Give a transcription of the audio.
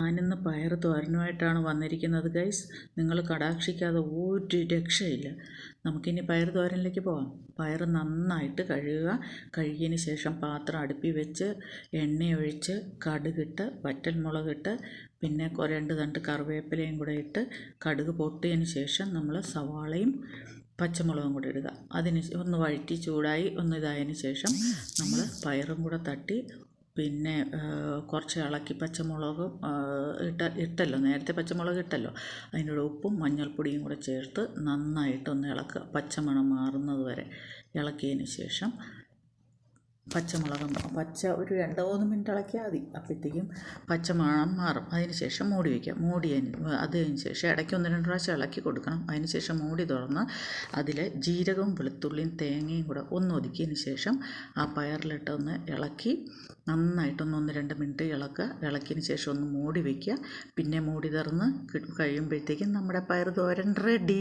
ഞാനിന്ന് പയർ തോരനുമായിട്ടാണ് വന്നിരിക്കുന്നത് ഗൈസ് നിങ്ങൾ കടാക്ഷിക്കാതെ ഒരു രക്ഷയില്ല. നമുക്കിനി പയർ തോരനിലേക്ക് പോകാം പയർ നന്നായിട്ട് കഴുകുക. കഴുകിയതിന് ശേഷം പാത്രം അടുപ്പി വെച്ച് എണ്ണയൊഴിച്ച് കടുകിട്ട് വറ്റൽമുളകിട്ട് പിന്നെ രണ്ട് തണ്ട് കറിവേപ്പിലയും കൂടെ ഇട്ട് കടുക് പൊട്ടിയതിന് ശേഷം നമ്മൾ സവാളയും പച്ചമുളകും കൂടെ ഇടുക. അതിന് ഒന്ന് വഴറ്റി ചൂടായി ഒന്ന് ശേഷം നമ്മൾ പയറും കൂടെ തട്ടി പിന്നെ കുറച്ച് ഇളക്കി പച്ചമുളകും ഇട്ട ഇട്ടല്ലോ. നേരത്തെ പച്ചമുളക് ഇട്ടല്ലോ. അതിന്റെ ഉപ്പും മഞ്ഞൾപ്പൊടിയും കൂടെ ചേർത്ത് നന്നായിട്ടൊന്ന് ഇളക്കുക. പച്ചമണം മാറുന്നത് വരെ ഇളക്കിയതിന് ശേഷം പച്ചമുളകും. പച്ച ഒരു രണ്ടോ മൂന്ന് മിനിറ്റ് ഇളക്കിയാൽ മതി. അപ്പോഴത്തേക്കും പച്ചമണം മാറും. അതിന് ശേഷം മൂടി വയ്ക്കുക മൂടിയതിന് അത് കഴിഞ്ഞ് ശേഷം ഇടയ്ക്ക് ഒന്ന് രണ്ട് പ്രാവശ്യം ഇളക്കി കൊടുക്കണം. അതിന് ശേഷം മൂടി തുറന്ന് അതിൽ ജീരകവും വെളുത്തുള്ളിയും തേങ്ങയും കൂടെ ഒന്ന് ഒതുക്കിയതിന് ശേഷം ആ പയറിലിട്ട് ഒന്ന് ഇളക്കി നന്നായിട്ടൊന്ന് ഒന്ന് രണ്ട് മിനിറ്റ് ഇളക്കുക. ഇളക്കിയതിന് ശേഷം ഒന്ന് മൂടി വയ്ക്കുക പിന്നെ മൂടി തുറന്ന് കഴിയുമ്പോഴത്തേക്കും നമ്മുടെ പയർ തോരൻ റെഡി